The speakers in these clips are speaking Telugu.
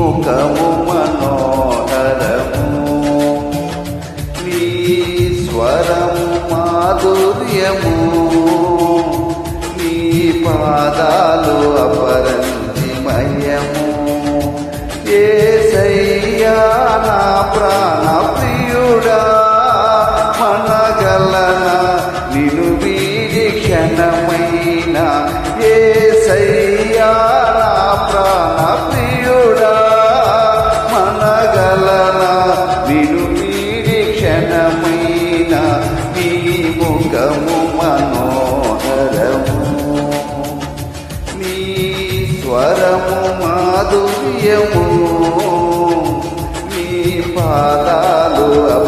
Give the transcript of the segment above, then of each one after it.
ముఖము మనోహరము నీ స్వరము మాధుర్యము నీ పాదాలు అపరంజిమయము ఏ మనగలన నిను వీడి క్షణమైన నీ ముఖము మనోహరము. నీ స్వరము మాధుర్యము. నీ పాదాలు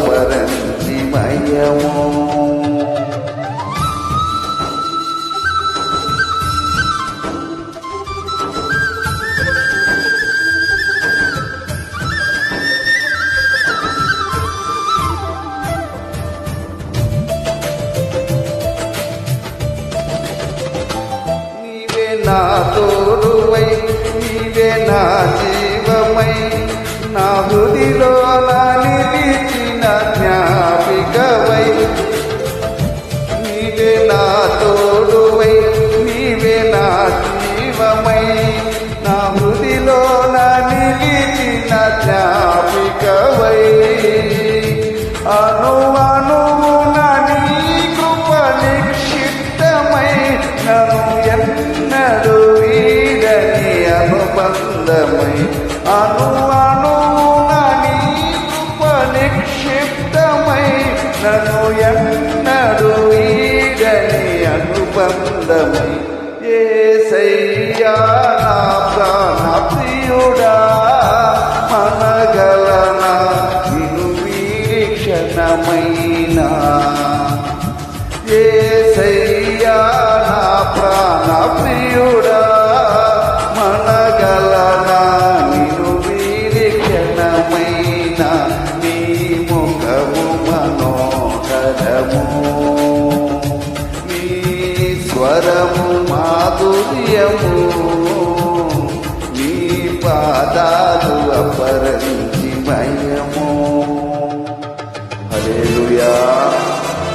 నా తోడువై నీవే నా జీవమై. నా హృదిలో నా నిలిచిన జ్ఞాపికవై. నీవే నా తోడువై నీవే నా జీవమై. నా హృదిలో నా నిలిచిన జ్ఞాపికవై. అను అను అనువున నీ కృప నిక్షిప్తమై నన్ను ఎన్నడు ఈడని అనుబంధమై. ఏ సయ్యా నా ప్రాణ ప్రియుడా. మధురము మాధుర్యము. నీ పాదాలు అప్ప